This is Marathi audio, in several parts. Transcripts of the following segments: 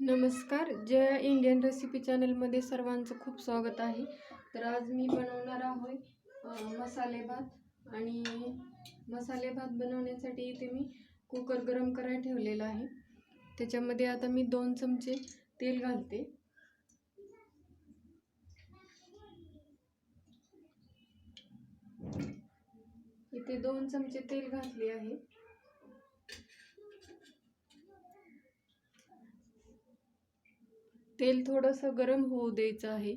नमस्कार जय इंडियन रेसिपी चॅनलमध्ये सर्वांचं खूप स्वागत आहे. तर आज मी बनवणार आहोय मसालेभात मसाले भात. आणि मसाले भात बनवण्यासाठी इथे मी कुकर गरम करायला ठेवलेला आहे. त्याच्यामध्ये आता मी दोन चमचे तेल घालते. इथे दोन चमचे तेल घातले आहे. तेल थोडंसं गरम होऊ द्यायचं आहे.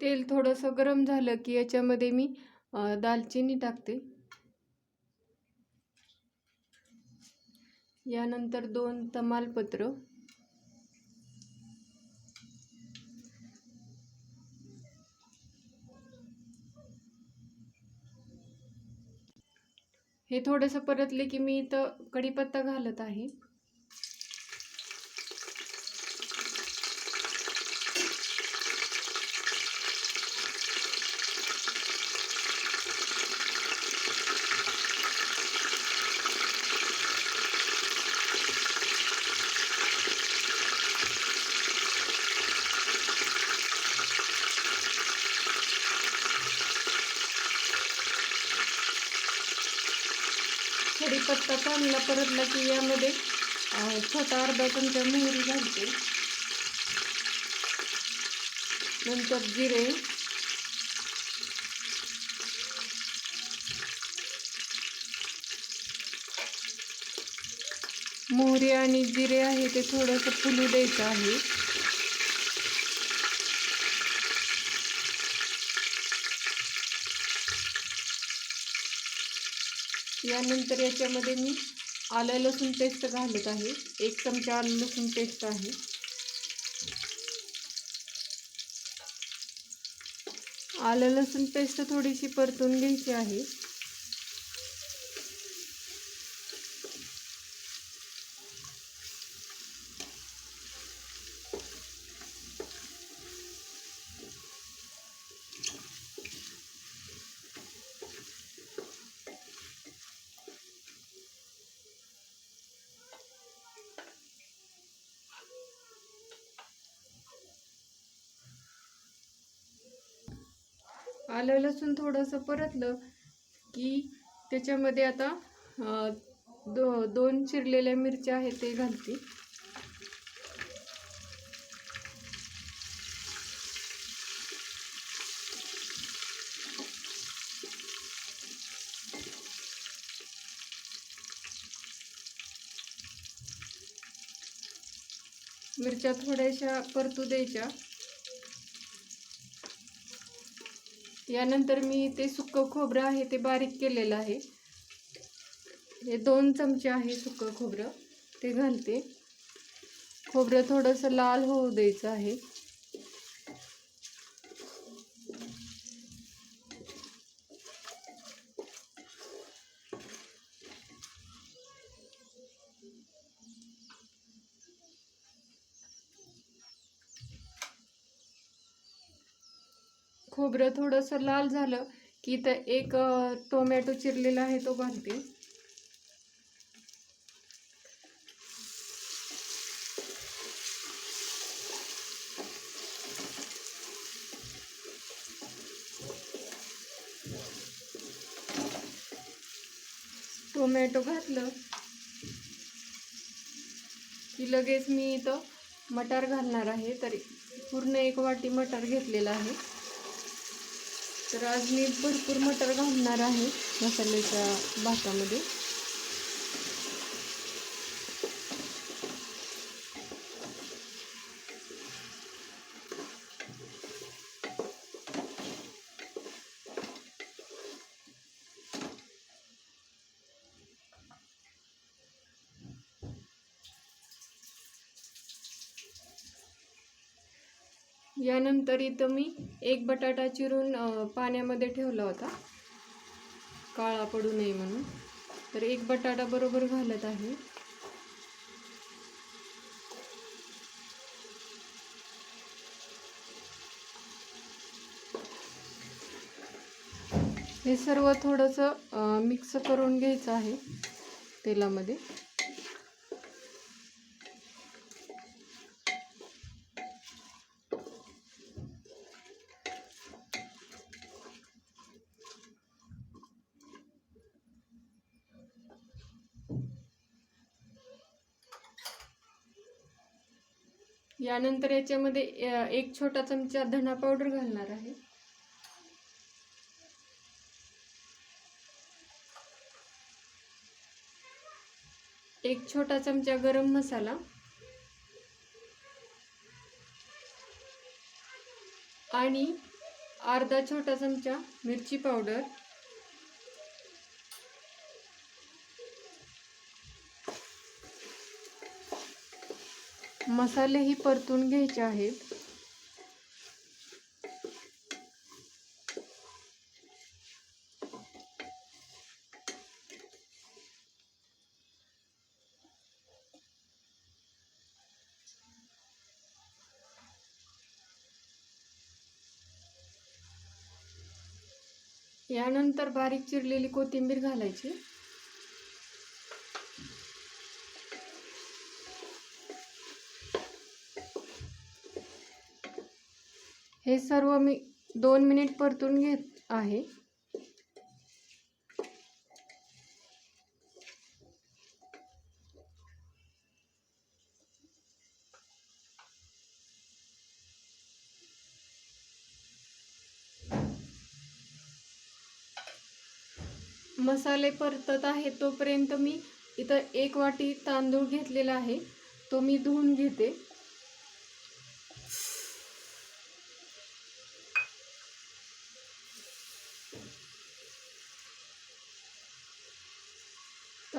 तेल थोडंसं गरम झालं की याच्यामध्ये मी दालचिनी टाकते. यानंतर दोन तमालपत्र. हे थोडंसं परतले की मी इथं कढीपत्ता घालत आहे. कढीपत्ता चांगला परतला की यामध्ये छोटा अर्धा चमचा मोहरी घालते. नंतर जिरे. मोहरी आणि जिरे आहे ते थोडंसं फुलू द्यायचं आहे. यानंतर याच्यामध्ये मी आलं लसूण पेस्ट घालत आहे. एक चमचा आलं लसूण पेस्ट आहे. आलं लसूण पेस्ट थोडीशी परतून घ्यायची आहे. आलं लसूण थोडंसं परतलं की त्याच्यामध्ये आता दो दोन चिरलेल्या मिरच्या आहेत ते घालते. मिरच्या थोड्याशा परतू द्यायच्या. यानंतर मी ते सुक्कं खोबरं आहे ते बारीक केलेलं आहे. हे दोन चमचे आहे सुक्कं खोबरं. ते घालते. खोबरं थोडंसं लाल होऊ द्यायचं आहे. खोबरं थोडंसं लाल झालं की तर एक टोमॅटो चिरलेला आहे तो घालते टोमॅटो घातलं की लगेच मी इथं मटार घालणार आहे तर पूर्ण एक वाटी मटार घेतलेला आहे. तर आज मी भरपूर मटर घालणार आहे मसाल्याच्या भातामध्ये. यानंतर इथं मी एक बटाटा चिरून पाण्यामध्ये ठेवला होता. काळा पडू नये म्हणून. तर एक बटाटा बरोबर घालत आहे. हे सर्व थोडंसं मिक्स करून घ्यायचं आहे तेलामध्ये. यानंतर याच्यामध्ये एक छोटा चमचा धना पावडर घालणार आहे. एक छोटा चमचा गरम मसाला. आणि अर्धा छोटा चमचा मिरची पावडर. मसालेही परतून घ्यायचे आहेत. यानंतर बारीक चिरलेली कोथिंबीर घालायची. हे सर्व मी दोन मिनिट परतून घेत आहे. मसाले परतत आहे तोपर्यंत मी इथं एक वाटी तांदूळ घेतलेला आहे. तो मी धुवून घेते.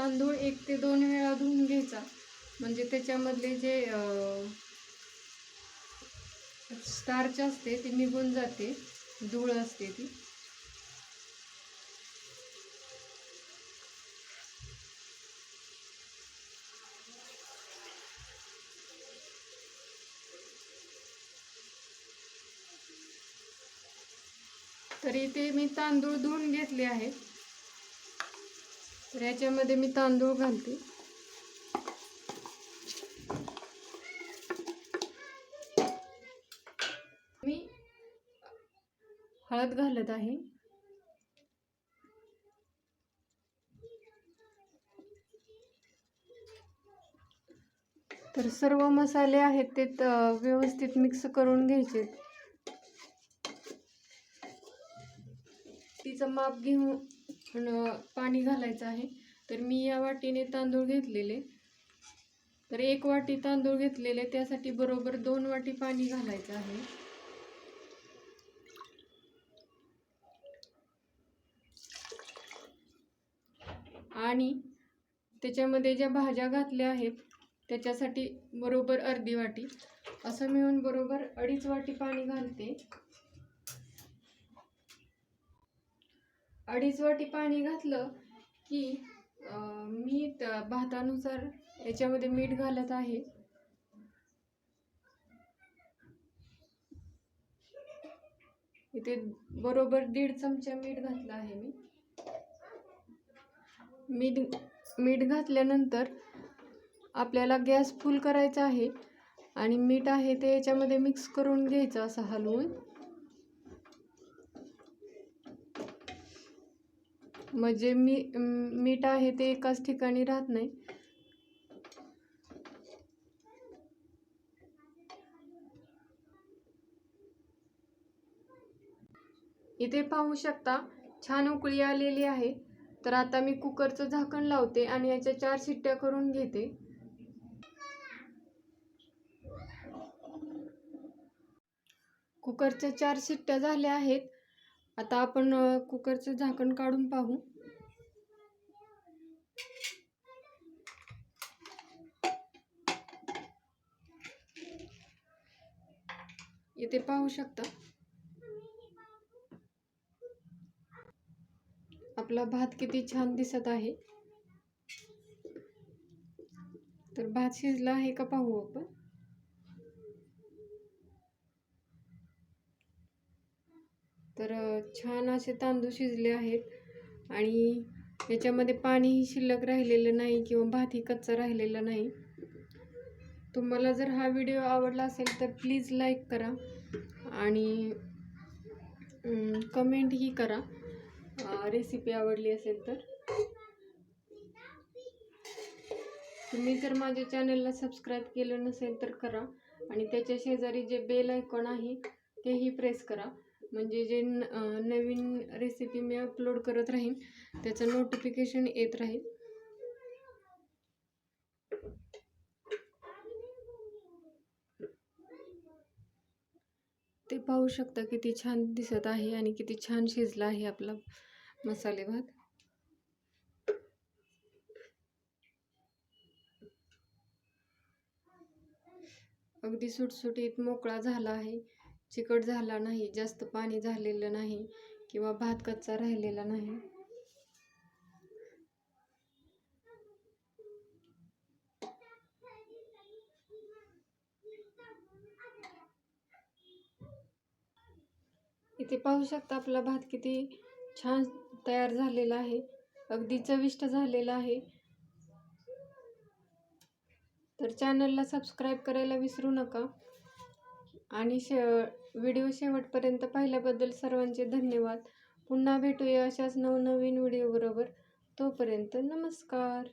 तांदूळ एक ते दोन वेळा धुवून घ्यायचा. म्हणजे त्याच्यामधले जे स्टार्च असते ते निघून जाते. धूळ असते ती. तर इथे मी तांदूळ धुवून घेतले आहेत. तर याच्यामध्ये मी तांदूळ घालते. मी हळद घालत आहे. तर सर्व मसाले आहेत ते व्यवस्थित मिक्स करून घ्यायचे. तिचं माप घेऊन पाणी घालायचं आहे. तर मी या वाटीने तांदूळ घेतलेले. तर एक वाटी तांदूळ घेतलेले त्यासाठी बरोबर दोन वाटी पाणी घालायचं आहे. आणि त्याच्यामध्ये ज्या भाज्या घातल्या आहेत त्याच्यासाठी बरोबर अर्धी वाटी. असं मिळून बरोबर अडीच वाटी पाणी घालते. अडीच वाटी पाणी घातलं की मी त- भातानुसार याच्यामध्ये मीठ घालत आहे. इथे बरोबर दीड चमचा मीठ घातलं आहे मी. मीठ मीठ घातल्यानंतर आपल्याला गॅस फुल करायचा आहे आणि मीठ आहे ते याच्यामध्ये मिक्स करून घ्यायचं असं हलवून. म्हणजे मी मीठ आहे ते एकाच ठिकाणी राहत नाही. इथे पाहू शकता छान उकळी आलेली आहे. तर आता मी कुकरचं झाकण लावते आणि याच्या चार शिट्ट्या करून घेते. कुकरच्या चार शिट्ट्या झाल्या आहेत. आता आपण कुकरचं झाकण काढून पाहू. इथे पाहू शकता. आपला भात किती छान दिसत आहे. तर भात शिजला आहे का पाहू आपण? तर छान असे तांदूळ शिजले आहेत आणि याच्यामध्ये पाणीही शिल्लक राहिलेलं नाही किंवा भातही कच्चा राहिलेला नाही. तुम्हाला जर हा व्हिडिओ आवडला असेल तर प्लीज लाईक करा आणि कमेंटही करा. रेसिपी आवडली असेल तर. तुम्ही जर माझ्या चॅनलला सबस्क्राईब केलं नसेल तर करा आणि त्याच्या शेजारी जे बेल आयकॉन आहे तेही प्रेस करा. म्हणजे जे न नवीन रेसिपी मी अपलोड करत राहीन त्याचं नोटिफिकेशन येत राहील. ते पाहू शकता किती छान दिसत आहे आणि किती छान शिजला आहे आपला मसाले भात. अगदी सुटसुटीत मोकळा झाला आहे. चिकट झाला नाही जास्त पाणी झालेलं नाही किंवा भात कच्चा राहिलेला नाही. इथे पाहू शकता आपला भात किती छान तयार झालेला आहे. अगदी चविष्ट झालेला आहे. तर चॅनलला सबस्क्राईब करायला विसरू नका. आणि श व्हिडिओ शेवटपर्यंत पाहिल्याबद्दल सर्वांचे धन्यवाद. पुन्हा भेटूया अशाच नवनवीन व्हिडिओबरोबर. तोपर्यंत नमस्कार.